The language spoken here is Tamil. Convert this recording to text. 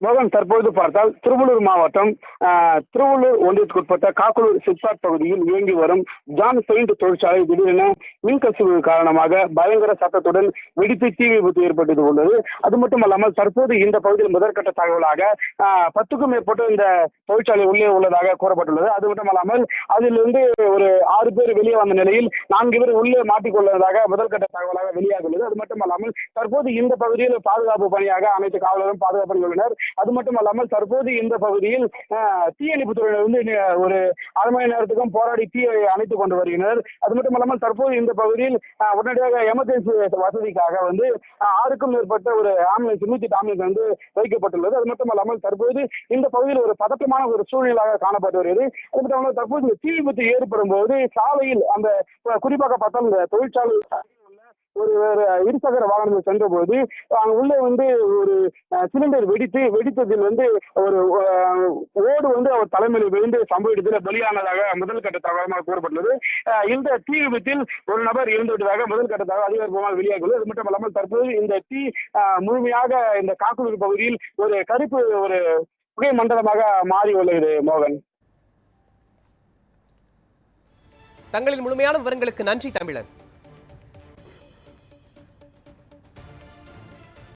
மோகன் தற்பொழுது பார்த்தால் திருவள்ளூர் மாவட்டம் திருவள்ளூர் ஒன்றியத்துக்குட்பட்ட காக்குளூர் சிப்சாட் பகுதியில் இயங்கி வரும் ஜான் பெயிண்ட் தொழிற்சாலை திடீரென மின்கசிவு காரணமாக பயங்கர சத்தத்துடன் வெடித்து தீ விபத்து ஏற்பட்டது உள்ளது அது மட்டுமல்லாமல் தற்போது இந்த பகுதியில் முதற்கட்ட தகவலாக பத்துக்கும் மேற்பட்ட இந்த தொழிற்சாலை உள்ளே உள்ளதாக கூறப்பட்டுள்ளது. அது மட்டுமல்லாமல் அதிலிருந்து ஒரு ஆறு பேர் வெளியே வந்த நிலையில் நான்கு பேர் உள்ளே மாட்டிக்கொள்வதாக முதற்கட்ட தகவலாக வெளியாகியுள்ளது. அது மட்டுமல்லாமல் தற்போது இந்த பகுதியில் பாதுகாப்பு பணியாக அனைத்து காவலரும் பாதுகாப்பு உள்ளனர் அது அது மட்டுமல்லாமல் தற்போது இந்த பகுதியில் ஆஹ், தீயணைப்பு துறையினர் வந்து ஒரு அரை மணி நேரத்துக்கும் போராடி தீயை அணைத்துக் கொண்டு வருகின்றனர். அது மட்டுமல்லாமல் தற்போது இந்த பகுதியில் உடனடியாக எமர்ஜென்சி வசதிக்காக வந்து ஆறுக்கும் மேற்பட்ட ஒரு ஆம்புலன்ஸ் நூத்தி ஆம்புலன்ஸ் வந்து வைக்கப்பட்டுள்ளது. அது மட்டுமல்லாமல் தற்போது இந்த பகுதியில் ஒரு பதட்டமான ஒரு சூழ்நிலையாக காணப்பட்டு வருகிறது. அது மட்டுமல்லாமல் தற்போது தீ விபத்து ஏற்படும் போது சாலையில் அந்த குறிப்பாக பார்த்தால் இந்த தொழிற்சாலை ஒரு வேறு இருசக்கர வாகனத்தில் சென்றபோது அங்க உள்ள வந்து ஒரு சிலிண்டர் வெடித்து வெடித்ததில் வந்து ஒரு ஓடு வந்து அவர் தலைமையில் விழுந்து சம்பவத்தில் பலியானதாக முதல் கட்ட தகவலமாக கூறப்பட்டுள்ளது. இந்த தீ விபத்தில் ஒரு நபர் இருந்து விட்டதாக முதல் கட்ட தகவல் அதிகாரப்பூர்வமாக வெளியாகியுள்ளது. அது மட்டும் இல்லாமல் தற்போது இந்த தீ முழுமையாக இந்த காக்குலூர் பகுதியில் ஒரு கருப்பு ஒரு புகை மண்டலமாக மாறி உள்ளது மோகன். தங்களின் முழுமையான விவரங்களுக்கு நன்றி தமிழன்.